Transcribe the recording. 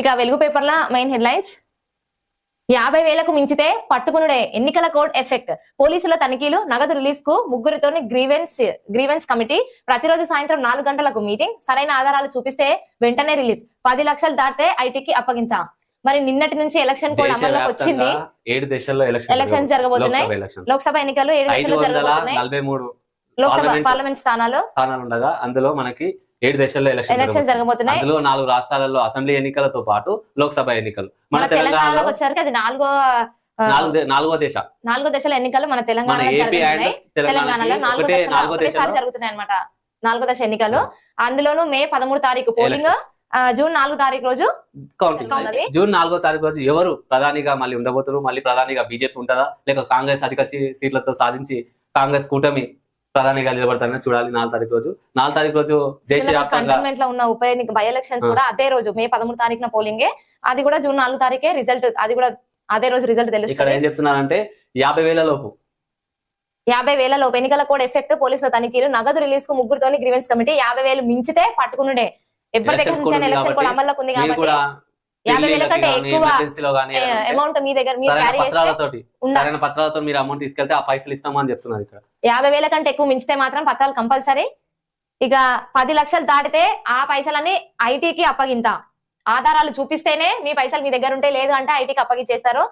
ఇక వెలుగు పేపర్ల మెయిన్ హెడ్లైన్స్ యాభై వేలకు మించితే పట్టుకునుడే ఎన్నికల కోడ్ ఎఫెక్ట్. పోలీసుల తనిఖీలు నగదు రిలీజ్కు ముగ్గురితోని గ్రీవెన్స్ గ్రీవెన్స్ కమిటీ ప్రతిరోజు సాయంత్రం నాలుగు గంటలకు మీటింగ్. సరైన ఆధారాలు చూపిస్తే వెంటనే రిలీజ్. పది లక్షలు దాటితే ఐటీకి అప్పగింత. మరి నిన్నటి నుంచి ఎలక్షన్ కోడ్ అమల్లోకి వచ్చింది ఏడు దేశాల్లో ఎలక్షన్ ఎలక్షన్స్ జరగబోతున్నాయి. లోక్సభ ఎన్నికలు ఏడు దేశాల్లో జరగబోతున్నాయి. లోక్సభ పార్లమెంట్ పార్లమెంట్ స్థానాలు. స్థానాలు ఉండగా అందులో మనకి ఏడు దేశాల్లో ఎలక్షన్. జరగబోతున్నాయి. అందులో నాలుగు రాష్ట్రాలలో అసెంబ్లీ ఎన్నికలతో పాటు లోక్సభ ఎన్నికలు. మన తెలంగాణలో వచ్చరికి అది నాలుగో నాలుగు దేశ. నాలుగో దశల ఎన్నికలు మన మన తెలంగాణలో జరుగుతున్నాయి నాలుగో నాలుగో దేశంలో అనమాట నాలుగో దశ ఎన్నికలు. అందులోనూ మే పదమూడు తారీఖు పోలింగ్ జూన్ నాలుగు తారీఖు రోజు కౌంటింగ్. జూన్ నాలుగో తారీఖు రోజు ఎవరు ప్రధానిగా మళ్ళీ ఉండబోతున్నారు మళ్ళీ ప్రధానిగా బీజేపీ ఉంటుందా? లేక కాంగ్రెస్ అధిక సీట్లతో సాధించి కాంగ్రెస్ కూటమి ప్రధానిగా నిలబడతారని చూడాలి నాలుగు తారీఖు రోజు. నాలుగు తారీఖు రోజు దేశవ్యాప్తంగా లో ఉన్న ఉప ఎన్నిక బై ఎలక్షన్స్. కూడా అదే రోజు మే పదమూడు తారీఖున పోలింగే అది కూడా జూన్ నాలుగు తారీఖే రిజల్ట్ అది కూడా అదే రోజు రిజల్ట్ ఇక్కడ తెలుస్తుంది ఏం చెప్తున్నారంటే యాభై వేల లోపు. యాభై వేల లోపు ఎన్నికల కోడ్ ఎఫెక్ట్ పోలీసుల తనిఖీలు నగదు రిలీజ్కు ముగ్గురుతోని గ్రీవెన్స్ కమిటీ యాభై వేలు మించితే పట్టుకునుడే. ఎవరి దగ్గర ఎలక్షన్ కోడ్ అమల్లోకి ఉంది కాబట్టి కూడా యాభై వేల కంటే ఎక్కువ అమౌంట్ మీ దగ్గర మీరు క్యారీ చేస్తే పత్రాలతోటి ఉండాలి సరైన పత్రాలతో మీరు అమౌంట్ తీసుకెళ్తే ఆ పైసలు ఇస్తామని చెప్తున్నారు ఇక్కడ. యాభై వేల కంటే ఎక్కువ మించితే మాత్రం పత్రాలు కంపల్సరీ. ఇక పది లక్షలు దాటితే ఆ పైసలని ఐటీకి అప్పగింత. ఆధారాలు చూపిస్తేనే మీ పైసలు మీ దగ్గర ఉంటే లేదు అంటే ఐటీకి అప్పగించేస్తారు.